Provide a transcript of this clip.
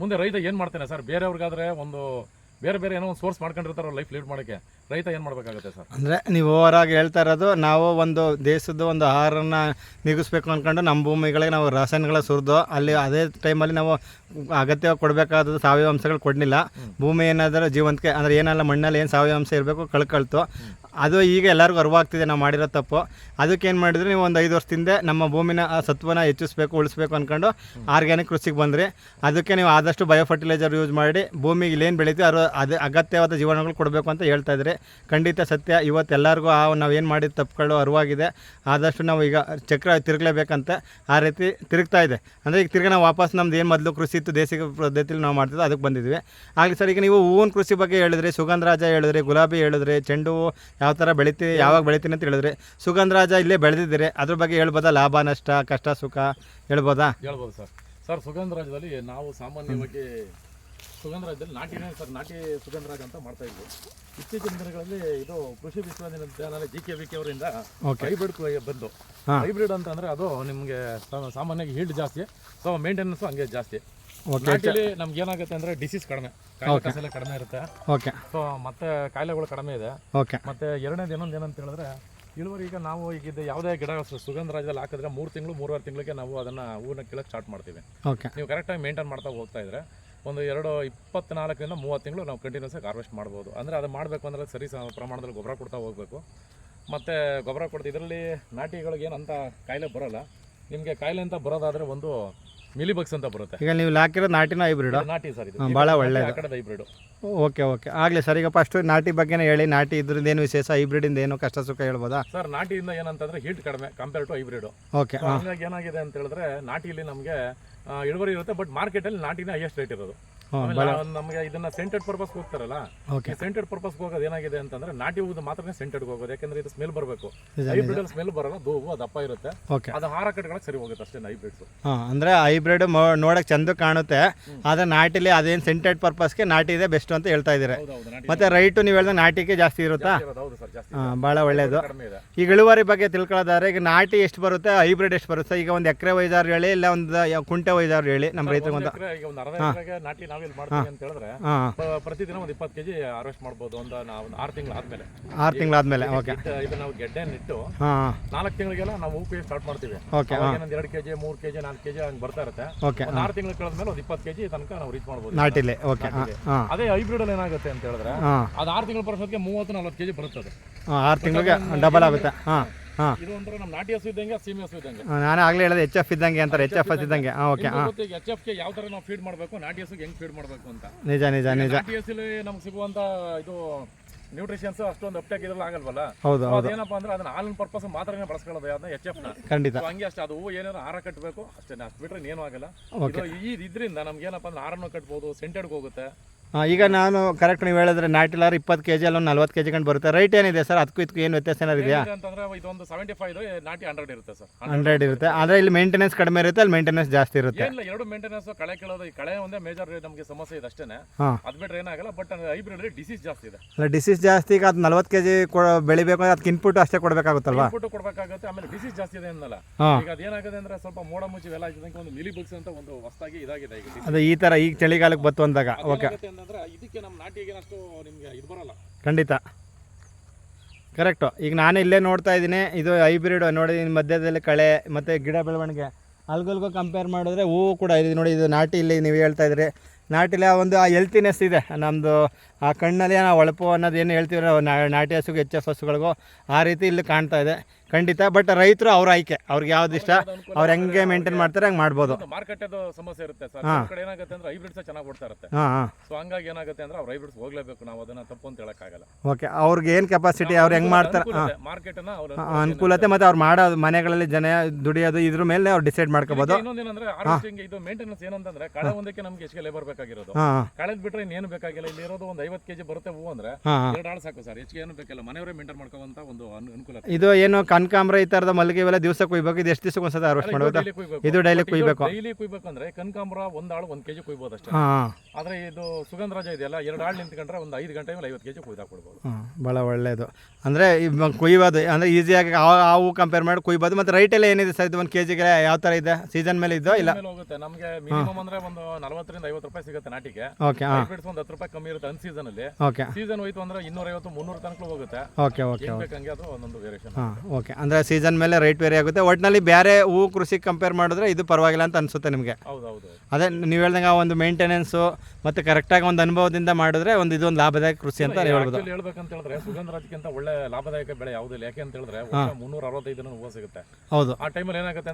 ಮುಂದೆ ರೈತ ಏನು ಮಾಡ್ತಾನೆ ಸರ್? ಬೇರೆಯವ್ರಿಗಾದ್ರೆ ಒಂದು ಬೇರೆ ಬೇರೆ ಏನೋ ಒಂದು ಸೋರ್ಸ್ ಮಾಡ್ಕೊಂಡಿರ್ತಾರೆ ಲೈಫ್ ಲೀಡ್ ಮಾಡೋಕ್ಕೆ. ರೈತ ಏನು ಮಾಡಬೇಕಾಗುತ್ತೆ ಸರ್? ಅಂದರೆ ನೀವು ಓವರಾಗಿ ಹೇಳ್ತಾ ಇರೋದು ನಾವು ಒಂದು ದೇಶದ ಒಂದು ಆಹಾರನ ನಿಗಿಸ್ಬೇಕು ಅಂದ್ಕೊಂಡು ನಮ್ಮ ಭೂಮಿಗಳಿಗೆ ನಾವು ರಾಸಾಯನಿಕಗಳ ಸುರಿದು ಅಲ್ಲಿ ಅದೇ ಟೈಮಲ್ಲಿ ನಾವು ಅಗತ್ಯ ಕೊಡಬೇಕಾದ ಸಾವಯವ ಅಂಶಗಳು ಕೊಡಲಿಲ್ಲ. ಭೂಮಿ ಏನಾದರೂ ಜೀವಂತಿಕೆ ಅಂದರೆ ಏನಲ್ಲ ಮಣ್ಣಲ್ಲಿ ಏನು ಸಾವಯವ ಅಂಶ ಇರಬೇಕು ಕಳ್ಕೊಳ್ತು ಅದು ಈಗ ಎಲ್ಲರಿಗೂ ಅರಿವಾಗ್ತಿದೆ ನಾವು ಮಾಡಿರೋ ತಪ್ಪು. ಅದಕ್ಕೆ ಏನು ಮಾಡಿದ್ರೆ ನೀವು ಒಂದು ಐದು ವರ್ಷದಿಂದ ನಮ್ಮ ಭೂಮಿನ ಸತ್ವನ ಹೆಚ್ಚಿಸ್ಬೇಕು, ಉಳಿಸ್ಬೇಕು ಅಂದ್ಕೊಂಡು ಆರ್ಗ್ಯಾನಿಕ್ ಕೃಷಿಗೆ ಬಂದ್ರಿ. ಅದಕ್ಕೆ ನೀವು ಆದಷ್ಟು ಬಯೋ ಫರ್ಟಿಲೈಸರ್ ಯೂಸ್ ಮಾಡಿ, ಭೂಮಿಗೆ ಏನು ಬೆಳಿತೀವಿ, ಅದು ಅದು ಅಗತ್ಯವಾದ ಜೀವನಗಳು ಕೊಡಬೇಕು ಅಂತ ಹೇಳ್ತಾ ಇದ್ರಿ. ಖಂಡಿತ ಸತ್ಯ, ಇವತ್ತು ಎಲ್ಲರಿಗೂ ಆ ನಾವು ಏನು ಮಾಡಿದ ತಪ್ಪುಗಳು ಅರಿವಾಗಿದೆ. ಆದಷ್ಟು ನಾವು ಈಗ ಚಕ್ರ ತಿರುಗಲೇಬೇಕಂತ ಆ ರೀತಿ ತಿರುಗ್ತಾ ಇದೆ. ಅಂದರೆ ಈಗ ತಿರ್ಗಿ ನಾವು ವಾಪಸ್ ನಮ್ದು ಏನು ಮೊದಲು ಕೃಷಿ ಇತ್ತು ದೇಸಿಕ ಪದ್ಧತಿಲಿ ನಾವು ಮಾಡ್ತಿದ್ದೆ ಅದಕ್ಕೆ ಬಂದಿದ್ವಿ. ಆಗಲಿ ಸರ್, ಈಗ ನೀವು ಹೂವಿನ ಕೃಷಿ ಬಗ್ಗೆ ಹೇಳಿದ್ರಿ, ಸುಗಂಧರಾಜ ಹೇಳಿದ್ರಿ, ಗುಲಾಬಿ ಹೇಳಿದ್ರಿ, ಚೆಂಡು ಹೂವು ಯಾವ ಥರ ಬೆಳಿತೀವಿ ಯಾವಾಗ ಬೆಳಿತೀನಿ ಅಂತ ಹೇಳಿದ್ರಿ ಸುಗಂಧರಾಜ ಇಲ್ಲೇ ಬೆಳೆದಿದ್ದೀರಿ ಅದ್ರ ಬಗ್ಗೆ ಹೇಳ್ಬೋದಾ? ಲಾಭ ನಷ್ಟ ಕಷ್ಟ ಸುಖ ಹೇಳ್ಬೋದಾ? ಹೇಳ್ಬೋದು ಸರ್. ಸರ್ ಸುಗಂಧರಾಜದಲ್ಲಿ ನಾವು ಸಾಮಾನ್ಯವಾಗಿ ಸುಗಂಧರಾಜದಲ್ಲಿ ನಾಟಿನೇ ಸರ್ ನಾಟಿ ಸುಗಂಧರಾಜ ಅಂತ ಮಾಡ್ತಾ ಇದ್ವಿ. ಇತ್ತೀಚಿನ ದಿನಗಳಲ್ಲಿ ಇದು ಕೃಷಿ ವಿಶ್ವವಿದ್ಯಾಲಯ ಜಿ ಕೆ ವಿ ಕೆ ಅವರಿಂದ. ಹೈಬ್ರಿಡ್ ಬಂದು. ಹೈಬ್ರಿಡ್ ಅಂತಂದ್ರೆ ಅದು ನಿಮಗೆ ಸಾಮಾನ್ಯವಾಗಿ ಹೀಲ್ಡ್ ಜಾಸ್ತಿ ಸೊ ಮೇಂಟೆನೆನ್ಸು ಹಂಗೆ ಜಾಸ್ತಿ. ನಾಟಿಲಿ ನಮ್ಗೆ ಏನಾಗುತ್ತೆ ಅಂದ್ರೆ ಡಿಸೀಸ್ ಕಡಿಮೆ. ಕಾಯಿಲೆ ಕಡಿಮೆ ಇರುತ್ತೆ. ಓಕೆ ಸೊ ಮತ್ತೆ ಕಾಯಿಲೆಗಳು ಕಡಿಮೆ ಇದೆ. ಓಕೆ ಮತ್ತೆ ಎರಡನೇದು ಇನ್ನೊಂದು ಏನಂತ ಹೇಳಿದ್ರೆ ಇಳುವರಿ ಈಗ ನಾವು ಈಗ ಯಾವುದೇ ಗಿಡ ಸುಗಂಧರಾಜದಲ್ಲಿ ಹಾಕಿದ್ರೆ ಮೂರು ತಿಂಗಳು ಮೂರುವರೆ ತಿಂಗಳಿಗೆ ನಾವು ಅದನ್ನ ಹೂವನ್ನ ಕೀಳಕ್ಕೆ ಸ್ಟಾರ್ಟ್ ಮಾಡ್ತೀವಿ. ಓಕೆ ನೀವು ಕರೆಕ್ಟಾಗಿ ಮೇಂಟೈನ್ ಮಾಡ್ತಾ ಹೋಗ್ತಾ ಇದ್ರೆ ಒಂದು ಎರಡು ಇಪ್ಪತ್ನಾಲ್ಕರಿಂದ ಮೂವತ್ತು ತಿಂಗಳು ನಾವು ಕಂಟಿನ್ಯೂಸ್ ಆಗಿ ಹಾರ್ವೆಸ್ಟ್ ಮಾಡ್ಬೋದು. ಅಂದರೆ ಅದು ಮಾಡಬೇಕು ಅಂದರೆ ಸರಿ ಪ್ರಮಾಣದಲ್ಲಿ ಗೊಬ್ಬರ ಕೊಡ್ತಾ ಹೋಗಬೇಕು. ಮತ್ತು ಗೊಬ್ಬರ ಕೊಡ್ತಾ ಇದರಲ್ಲಿ ನಾಟಿಗಳಿಗೆ ಏನಂತ ಅಂತ ಕಾಯಿಲೆ ಬರೋಲ್ಲ. ನಿಮಗೆ ಕಾಯಿಲೆ ಅಂತ ಬರೋದಾದರೆ ಒಂದು ಮಿಲಿಬಗ್ಸ್ ಅಂತ ಬರುತ್ತೆ. ಈಗ ನೀವು ಹಾಕಿರೋ ನಾಟಿನ ಹೈಬ್ರಿಡ್ ನಾಟಿ ಸರ್ ಇದು. ಭಾಳ ಒಳ್ಳೆಯದು. ಆ ಕಡೆ ಹೈಬ್ರಿಡ್ ಓಕೆ ಓಕೆ. ಆಗಲಿ ಸರ್ ಈಗ ಫಸ್ಟು ನಾಟಿ ಬಗ್ಗೆನೇ ಹೇಳಿ ನಾಟಿ ಇದ್ರಿಂದ ಏನು ವಿಶೇಷ ಹೈಬ್ರಿಡಿಂದ ಏನು ಕಷ್ಟ ಸುಖ ಹೇಳ್ಬೋದಾ? ಸರ್ ನಾಟಿಯಿಂದ ಏನಂತಂದ್ರೆ ಹೀಟ್ ಕಡಿಮೆ ಕಂಪೇರ್ ಟು ಹೈಬ್ರಿಡ್ ಓಕೆ ಹಂಗಾಗಿ ಏನಾಗಿದೆ ಅಂತ ಹೇಳಿದ್ರೆ ನಾಟಿಲಿ ನಮಗೆ ಇಳುವರಿ ಇರುತ್ತೆ ಬಟ್ ಮಾರ್ಕೆಟಲ್ಲಿ ನಾಟಿನ ಹೈಯೆಸ್ಟ್ ರೇಟ್ ಇರೋದು. ಆಮೇಲೆ ನಾವು ನಮಗೆ ಇದನ್ನ ಸೆಂಟೆಡ್ ಪರ್ಪಸ್ ಹೋಗ್ತಾರಲ್ಲ ಸೆಂಟೆಡ್ ಪರ್ಪಸ್ ಹೋಗೋದು ಏನಾಗಿದೆ ಅಂತಂದ್ರೆ ನಾಟಿ ಹೂದು ಮಾತ್ರ ಸೆಂಟೆಡ್ ಹೋಗೋದು ಯಾಕಂದ್ರೆ ಇದು ಸ್ಮೆಲ್ ಬರಬೇಕು. ಹೈಬ್ರಿಡ್ ಅಲ್ಲಿ ಸ್ಮೆಲ್ ಬರಲ್ಲ ದೂವು ಅದು ದಪ್ಪ ಇರುತ್ತೆ. ಓಕೆ ಅದು ಹಾರ ಕಟ್ಕೊಳಕ್ ಸರಿ ಹೋಗುತ್ತೆ ಅಷ್ಟೇ ಹೈಬ್ರಿಡ್ಸ್ ಹಾಂ ಅಂದರೆ ಹೈಬ್ರಿಡ್ ನೋಡಕ್ಕೆ ಚಂದ ಕಾಣುತ್ತೆ ಆದರೆ ನಾಟಿಲಿ ಅದೇನ್ ಸೆಂಟೆಡ್ ಪರ್ಪಸ್ಗೆ ನಾಟಿ ಇದೆ ಬೆಸ್ಟ್ ಅಂತ ಹೇಳ್ತಾ ಇದಾರೆ. ಮತ್ತೆ ನಾಟಿ ಮತ್ತೆ ರೈಟು ನೀವು ಹೇಳಿದ ನಾಟಿಗೆ ಜಾಸ್ತಿ ಇರುತ್ತಾ? ಬಹಳ ಹೌದು ಸರ್ ಜಾಸ್ತಿ ಹಾಂ ಭಾಳ ಒಳ್ಳೆಯದು ಕಡಿಮೆ ಇದೆ. ಈಗ ಇಳುವರಿ ಬಗ್ಗೆ ತಿಳ್ಕೊಳ್ಳೋದಾದ್ರೆ ಈಗ ನಾಟಿ ಎಷ್ಟು ಬರುತ್ತೆ ಹೈಬ್ರಿಡ್ ಎಷ್ಟು ಬರುತ್ತೆ? ಈಗ ಒಂದು ಎಕರೆ ವೈದಾರು ಹೇಳಿ ಇಲ್ಲ ಒಂದು ಕುಂಟೆ ವೈದಾರು ಹೇಳಿ ನಮ್ಮ ರೈತರಿಗೆ ಒಂದು ಈಗ ಒಂದು ಅರ್ಧ ಎಕರೆಗೆ ನಾಟಿ ಮಾಡ್ತೀವಿ ಅಂತ ಹೇಳಿದ್ರೆ ಹಾಂ. ಪ್ರತಿದಿನ ಒಂದು ಇಪ್ಪತ್ತು ಕೆಜಿ ಹಾರ್ವೆಸ್ಟ್ ಮಾಡ್ಬೋದು ಒಂದು ನಾವು ಒಂದು ಆರು ತಿಂಗಳು ಆದ್ಮೇಲೆ. ಆರು ತಿಂಗಳಾದ್ಮೇಲೆ ಓಕೆ. ಇದು- ನಾವು ಗೆಡ್ಡೆ ನಿಟ್ಟು ಹಾಂ. ನಾಲ್ಕು ತಿಂಗಳಿಗೆಲ್ಲ ನಾವು ಉಪಯೋಗ ಸ್ಟಾರ್ಟ್ ಮಾಡ್ತೀವಿ. ಓಕೆ ಅವಾಗ ಏನೊಂದು ಎರಡು ಕೆಜಿ ಮೂರು ಕೆಜಿ ನಾಲ್ಕು ಕೆಜಿ ಹಂಗೆ ಬರ್ತಾ ಇರುತ್ತೆ. ಓಕೆ ಒಂದು ಆರು ತಿಂಗಳು ಕಳೆದ್ಮೇಲೆ ಒಂದು ಇಪ್ಪತ್ತು ಕೆಜಿ ತನಕ ನಾವು ರೀಚ್ ಮಾಡ್ಬೋದು ನಾಟಿಲೆ ಓಕೆ ಹಾಂ ಹಾಂ. ಅದೇ ಹೈಬ್ರಿಡ್ ಅಲ್ಲಿ ಏನಾಗುತ್ತೆ ಅಂತ ಹೇಳಿದ್ರೆ ಹಾಂ. ಅದು ಆರು ತಿಂಗಳ ಬರೋದಕ್ಕೆ ಮೂವತ್ತು ನಲ್ವತ್ತು ಕೆಜಿ ಬರುತ್ತದೆ. ಹಾಂ ಆರು ತಿಂಗಳಿಗೆ ಡಬಲ್ ಆಗುತ್ತೆ ಹಾಂ. ಹಾಂ. ಇದು ಒಂಥರ ನಮ್ಮ ನಾಟಿ ಹಸು ಇದ್ದಂಗೆ ಸೀಮೆ ಹಸು ಇದ್ದಂಗೆ. ನಾನು ಆಗಲೇ ಹೇಳಿದೆ ಎಚ್ ಎಫ್ ಇದ್ದಂಗೆ ಅಂತಾರೆ ಎಚ್ ಎಫ್ ಎಸ್ ಇದ್ದಂಗೆ. ಹಾಂ ಓಕೆ ಹಾಂ. ಎಚ್ ಎಫ್ಗೆ ಯಾವ ತರ ನಾವು ಫೀಡ್ ಮಾಡಬೇಕು ನಾಟಿ ಹಸುಗೆ ಹೆಂಗ್ ಫೀಡ್ ಮಾಡಬೇಕು ಅಂತ. ನಿಜ ನಿಜ ನಿಜ. ನಾಟಿ ಹಸುಲಿ ನಮ್ಗೆ ಸಿಗುವಂತ ಇದು ನ್ಯೂಟ್ರಿಷನ್ಸ್ ಅಷ್ಟೊಂದು ಅಪ್ಟೇಕ್ ಇದ್ರಲ್ಲಿ ಆಗಲ್ವಲ್ಲ? ಹೌದು ಅದೇನಪ್ಪ ಅಂದ್ರೆ ಅದನ್ನ ಹಾಲಿನ ಪರ್ಪಸ್ ಮಾತ್ರನೇ ಬಳಸ್ಕೊಳ್ಳೋದು ಅದನ್ನ ಎಚ್ ಎಫ್ ಖಂಡಿತ. ಹಂಗೆ ಅಷ್ಟೇ ಅದು ಹೂವು ಏನಾದ್ರು ಹಾರ ಕಟ್ಟಬೇಕು ಅಷ್ಟೇ ಅಷ್ಟು ಬಿಟ್ರೆ ಏನೂ ಆಗಲ್ಲ. ಇದು ಇದ್ರಿಂದ ನಮ್ಗೆ ಏನಪ್ಪ ಅಂದ್ರೆ ಹಾರನ್ನು ಕಟ್ಬೋದು ಸೆಂಟೆಡ್ಗೆ ಹೋಗುತ್ತೆ. ಈಗ ನಾನು ಕರೆಕ್ಟ್ ನೀವು ಹೇಳಿದ್ರೆ ನಾಟಿಲಾರು ಇಪ್ಪತ್ತು ಕೆ ಜಿ ಅಲ್ಲ ಒಂದು ನಲ್ವತ್ತು ಕೆ ಜಿ ಕಂಡು ಬರುತ್ತೆ. ರೈಟ್ ಏನಿದೆ ಸರ್? ಅದಕ್ಕೂ ಇದಕ್ಕೂ ಏನು ವ್ಯತ್ಯಾಸ ಏನಾದ್ರು ಇದೆಯಾ? ಅಂತಂದ್ರೆ ಇದೊಂದು ಸೆವೆಂಟಿ ಫೈವ್ ನಾಟಿ ಹಂಡ್ರೆಡ್ ಇರುತ್ತೆ ಸರ್. ಹಂಡ್ರೆಡ್ ಇರುತ್ತೆ. ಆದರೆ ಇಲ್ಲಿ ಮೇಂಟೆನೆನ್ಸ್ ಕಡಿಮೆ ಇರುತ್ತೆ ಅಲ್ಲಿ ಮೇಂಟೆನೆನ್ಸ್ ಜಾಸ್ತಿ ಇರುತ್ತೆ. ಇಲ್ಲ ಎರಡು ಮೇಂಟೆನೆನ್ಸ್ ಕಳೆ ಕೇಳೋದು ಈ ಕಳೆ ಒಂದೇ ಮೇಜರ್ ನಮಗೆ ಸಮಸ್ಯೆ ಇದೆ ಅಷ್ಟೇನೆ. ಹಾಂ. ಅದ್ ಬಿಟ್ರೆ ಏನಾಗಲ್ಲ ಬಟ್ ಹೈಬ್ರಿಡ್ ಡಿಸೀಸ್ ಜಾಸ್ತಿ ಇದೆ. ಅಲ್ಲ ಡಿಸೀಸ್ ಜಾಸ್ತಿ ಈಗ ಅದು ನಲ್ವತ್ತು ಕೆ ಜಿ ಬೆಳಿಬೇಕು ಅಂದ್ರೆ ಅದಕ್ಕೆ ಇನ್ಪುಟ್ ಅಷ್ಟೇ ಕೊಡಬೇಕಾಗುತ್ತಲ್ವಾ? ಇನ್ಪುಟ್ ಕೊಡಬೇಕಾಗುತ್ತೆ ಆಮೇಲೆ ಡಿಸೀಸ್ ಜಾಸ್ತಿ ಇದೆ ಅನ್ನಲ್ಲ. ಈಗ ಅದೇನಾಗಿದೆ ಅಂದ್ರೆ ಸ್ವಲ್ಪ ಮೋಡ ಮುಚ್ಚಿ ಎಲ್ಲ ಒಂದು ಮಿಲಿ ಬಗ್ಸ್ ಅಂತ ಒಂದು ಹೊಸದಾಗಿ ಇದಾಗಿದೆ ಈಗ ಅದೇ ಅದು ಈ ತರ ಈಗ ಚಳಿಗಾಲಕ್ಕೆ ಬತ್ತು ಅಂದಾಗ ಓಕೆ. ಅಂತಂದ್ರೆ ಇದಕ್ಕೆ ನಮ್ಮ ನಿಮಗೆ ಇದು ಬರಲ್ಲ. ಖಂಡಿತ. ಕರೆಕ್ಟು ಈಗ ನಾನು ಇಲ್ಲೇ ನೋಡ್ತಾ ಇದ್ದೀನಿ. ಇದು ಹೈಬ್ರಿಡ್ ನೋಡಿ ಮಧ್ಯದಲ್ಲಿ ಕಳೆ, ಮತ್ತು ಗಿಡ ಬೆಳವಣಿಗೆ. ಅಲ್ಗಲ್ಗೂ ಕಂಪೇರ್ ಮಾಡಿದ್ರೆ ಹೂವು ಕೂಡ ಇದೆ. ನೋಡಿ, ಇದು ನಾಟಿ ಇಲ್ಲಿ ನೀವು ಹೇಳ್ತಾ ಇದ್ರಿ. ನಾಟಿಲಿ ಒಂದು ಆ ಹೆಲ್ತಿನೆಸ್ ಇದೆ. ನಮ್ಮದು ಆ ಕಣ್ಣಲ್ಲಿ ನಾವು ಹೊಳಪು ಅನ್ನೋದು ಏನು ಹೇಳ್ತೀವಿ ನಾಟಿ ಹಸುಗೆ ಎಚ್ ಎಫ್ ಹಸುಗಳಿಗೂ ಆ ರೀತಿ ಇಲ್ಲಿ ಕಾಣ್ತಾ ಇದೆ. ಖಂಡಿತ ಬಟ್ ರೈತರು ಅವ್ರ ಆಯ್ಕೆ. ಅವ್ರಿಗೆ ಯಾವ್ದು ಇಷ್ಟ ಅವ್ರು ಹೆಂಗೆ ಮೇಂಟೈನ್ ಮಾಡ್ತಾರೆ ಹಂಗೆ ಮಾಡ್ಬೋದು. ಮಾರ್ಕೆಟ್ ಸಮಸ್ಯೆ ಇರುತ್ತೆ ಸರ್. ಕಡೆ ಏನಾಗುತ್ತೆ ಅಂದ್ರೆ ಹೈಬ್ರಿಡ್ಸ್ ಚೆನ್ನಾಗಿ ಓಡ್ತಾ ಇರುತ್ತೆ. ಸೊ ಹಂಗಾಗಿ ಏನಾಗುತ್ತೆ ಅಂದ್ರೆ ಅವ್ರು ಹೈಬ್ರಿಡ್ಸ್ ಹೋಗ್ಲೇಬೇಕು. ನಾವು ಅದನ್ನ ತಪ್ಪು ಅಂತ ಹೇಳಕ್ಕಾಗಲ್ಲ. ಓಕೆ ಅವ್ರಿಗೆ ಏನು ಕೆಪಾಸಿಟಿ ಅವ್ರು ಹೆಂಗೆ ಮಾಡ್ತಾರೆ? ಹಾಂ. ಮಾರ್ಕೆಟ್ ಅನ್ನ ಅನುಕೂಲತೆ ಮತ್ತೆ ಅವ್ರು ಮಾಡೋದು ಮನೆಗಳಲ್ಲಿ ಜನ ದುಡಿಯೋದು ಇದ್ರ ಮೇಲೆ ಅವ್ರು ಡಿಸೈಡ್ ಮಾಡ್ಕೋಬಹುದು ಇನ್ನೊಂದೇನಂದ್ರೆ ಹಾರ್ವೆಸ್ಟಿಂಗ್ ಇದು ಮೇಂಟೆನೆನ್ಸ್ ಏನಂತಂದ್ರೆ ಕಳೆ ಒಂದಕ್ಕೆ ನಮ್ಗೆ ಎಷ್ಟು ಲೇಬರ್ ಬೇಕಾಗಿರೋದು. ಹಾಂ. ಕಳೆದ್ ಬಿಟ್ರೆ ಇನ್ನೇನು ಬೇಕಾಗಿಲ್ಲ. ಇಲ್ಲಿ ಇರೋದು ಒಂದ್ ಐವತ್ ಕೆಜಿ ಬರುತ್ತೆ ಹೂ ಅಂದ್ರೆ ಹಾಂ. ಎರಡು ಆಳು ಸಾಕು ಸರ್. ಹೆಚ್ಚಿಗೆ ಏನು ಬೇಕಿಲ್ಲ. ಮನೆಯವರೇ ಮೇಂಟೈನ್ ಮಾಡ್ಕೊಳ್ಳುವಂತ ಒಂದು ಅನು- ಅನುಕೂಲ ಇದು ಏನು ಕನಕಾಂಬ್ರ ಈ ತರದ ಮಲ್ಲಿಗೆ ಎಲ್ಲ ದಿವಸ ಕುಯ್ಬೇಕು? ಇದು ಎಷ್ಟು ದಿವಸಕ್ಕೆ ಒಂದ್ಸತಿ ಹಾರ್ವೆಸ್ಟ್ ಮಾಡೋದು ಇದು ಡೈಲಿ ಕುಯ್ಬೇಕು. ಡೈಲಿ ಕುಯ್ಬೇಕು. ಅಂದ್ರೆ ಕನಕಾಂಬರ ಒಂದ್ ಆಳು ಒಂದ್ ಕೆಜಿ ಕುಯ್ಬೋದು ಅಷ್ಟೇ. ಹಾಂ. ಆದ್ರೆ ಇದು ಸುಗಂಧರಾಜ ಇದೆಯಲ್ಲ ಎರಡು ಆಳು ನಿಂತ್ಕೊಂಡ್ರೆ ಒಂದ್ ಐದು ಗಂಟೆ ಮೇಲೆ ಐವತ್ತು ಕೆಜಿ ಕುಯ್ದಾಕೊಡ್ಬೋದು ಕೊಡ್ಬೋದು ಬಹಳ ಭಾಳ ಒಳ್ಳೆಯದು ಅಂದರೆ ಕುಯ್ಬೋದು ಅಂದ್ರೆ ಈಸಿಯಾಗಿ ಆ ಆ ಹೂ ಕಂಪೇರ್ ಮಾಡಿ ಕುಯ್ಬೋದು. ಮತ್ತೆ ರೈಟ್ ಎಲ್ಲ ಏನಿದೆ ಸರ್? ಇದು ಒಂದು ಕೆ ಜಿಗೆ ಯಾವ ತರ ಇದೆ? ಸೀಸನ್ ಮೇಲೆ ಇದೋ ಇಲ್ಲ? ಮೇಲೆ ಹೋಗುತ್ತೆ. ನಮಗೆ ಮಿನಿಮಮ್ ಅಂದ್ರೆ ಒಂದು ನಲವತ್ತರಿಂದ ಐವತ್ತು ರೂಪಾಯಿ ಸಿಗುತ್ತೆ ನಾಟಿಗೆ. ಓಕೆ ಹಾಂ ಹೈಬ್ರಿಡ್ಸ್ ಒಂದು ಹತ್ತು ರೂಪಾಯಿ ಕಮ್ಮಿ ಇರುತ್ತೆ ಅನ್ ಸೀಸನ್ ಅಲ್ಲಿ. ಓಕೆ ಸೀಸನ್ ಹೋಯ್ತು ಅಂದ್ರೆ ಇನ್ನೂರ ಐವತ್ತು ಮುನ್ನೂರು ತನಕ ಹೋಗುತ್ತೆ. ಓಕೆ ಓಕೆ ಬೇಕಂಗೆ ಅದು ಒಂದೊಂದು ವೇರಿಯೇಷನ್ ಹಾಂ ಓಕೆ ಅಂದರೆ ಸೀಸನ್ ಮೇಲೆ ರೇಟ್ ವೇರಿ ಆಗುತ್ತೆ. ಒಟ್ಟಿನಲ್ಲಿ ಬೇರೆ ಹೂ ಕೃಷಿ ಕಂಪೇರ್ ಮಾಡಿದ್ರೆ ಇದು ಪರವಾಗಿಲ್ಲ ಅಂತ ಅನ್ಸುತ್ತೆ ನಿಮಗೆ. ಹೌದು ಹೌದು ಅದೇ ನೀವು ಹೇಳ್ದಂಗೆ ಆ ಒಂದು ಮತ್ತೆ ಕರೆಕ್ಟ್ ಕರೆಕ್ಟಾಗಿ ಒಂದು ಅನುಭವದಿಂದ ಮಾಡಿದ್ರೆ ಒಂದು ಇದೊಂದು ಲಾಭದಾಯಕ ಕೃಷಿ ಅಂತ ಹೇಳ್ಬೋದು. ಹೇಳ್ಬೇಕಂತ ಹೇಳಿದ್ರೆ ಸುಗಂಧರಾಜ್ಗಿಂತ ಒಳ್ಳೆ ಲಾಭದಾಯಕ ಬೆಳೆ ಯಾವುದಿಲ್ಲ. ಯಾಕೆ ಅಂತ ಹೇಳಿದ್ರೆ ಮುನ್ನೂರ ಅರವತ್ತೈದು ಹೂವು ಸಿಗುತ್ತೆ. ಹೌದು. ಆ ಟೈಮಲ್ಲಿ ಏನಾಗುತ್ತೆ